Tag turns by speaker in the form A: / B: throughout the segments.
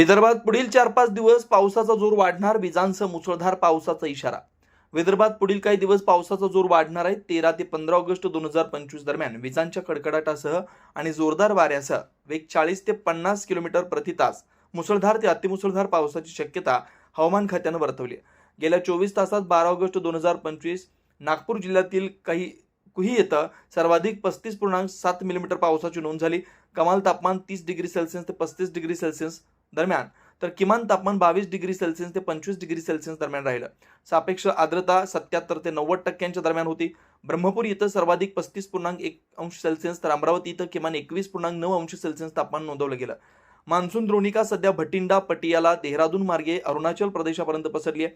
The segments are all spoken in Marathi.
A: विदर्भात पुढील चार पाच दिवस पावसाचा जोर वाढणार विजांसह मुसळधार पावसाचा इशारा. विदर्भात पुढील काही दिवस पावसाचा जोर वाढणार आहे. तेरा ते पंधरा ऑगस्ट दोन हजार पंचवीस दरम्यान विजांच्या कडकडाटासह आणि जोरदार वाऱ्यासह वेग चाळीस ते पन्नास किलोमीटर प्रति तास मुसळधार ते अतिमुसळधार पावसाची शक्यता हवामान खात्यानं वर्तवली गेल्या चोवीस तासात बारा ऑगस्ट दोन हजार पंचवीस नागपूर जिल्ह्यातील काही कुही येतं सर्वाधिक पस्तीस पूर्णांक सात मिलीमीटर पावसाची नोंद झाली. कमाल तापमान तीस डिग्री सेल्सिअस ते पस्तीस डिग्री सेल्सिअस दरम्यान तर किमान तापमान बावीस डिग्री सेल्सिअस ते पंचवीस डिग्री सेल्सिअस दरम्यान राहिलं. सापेक्ष आर्द्रता सत्याहत्तर ते नव्वद टक्क्यांच्या दरम्यान होती. ब्रह्मपूर इथं सर्वाधिक पस्तीस पूर्णांक एक अंश सेल्सिअस तर अमरावती इथं किमान एकवीस पूर्णांक नऊ अंश सेल्सिअस तापमान नोंदवलं गेलं. मान्सून द्रोणिका सध्या भटिंडा पटियाला देहरादून मार्गे अरुणाचल प्रदेशापर्यंत पसरली आहे.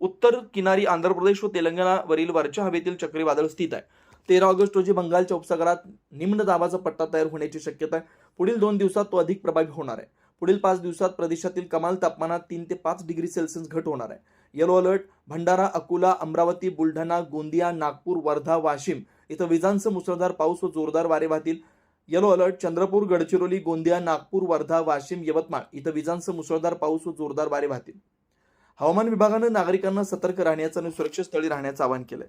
A: उत्तर किनारी आंध्र प्रदेश व तेलंगणावरील वरच्या हवेतील चक्रीवादळ स्थित आहे. तेरा ऑगस्ट रोजी बंगालच्या उपसागरात निम्न दाबाचा पट्टा तयार होण्याची शक्यता आहे. पुढील दोन दिवसात तो अधिक प्रभावी होणार आहे. पुढील पाच दिवसात प्रदेशातील कमाल तापमानात तीन ते पाच डिग्री सेल्सिअस घट होणार आहे. येलो अलर्ट भंडारा अकोला अमरावती बुलढाणा गोंदिया नागपूर वर्धा वाशिम इथं विजांचं मुसळधार पाऊस व जोरदार वारे वाहतील. येलो अलर्ट चंद्रपूर गडचिरोली गोंदिया नागपूर वर्धा वाशिम यवतमाळ इथं विजांचं मुसळधार पाऊस व जोरदार वारे वाहतील. हवामान विभागानं नागरिकांना सतर्क राहण्याचं आणि सुरक्षित स्थळी राहण्याचं आवाहन केलंय.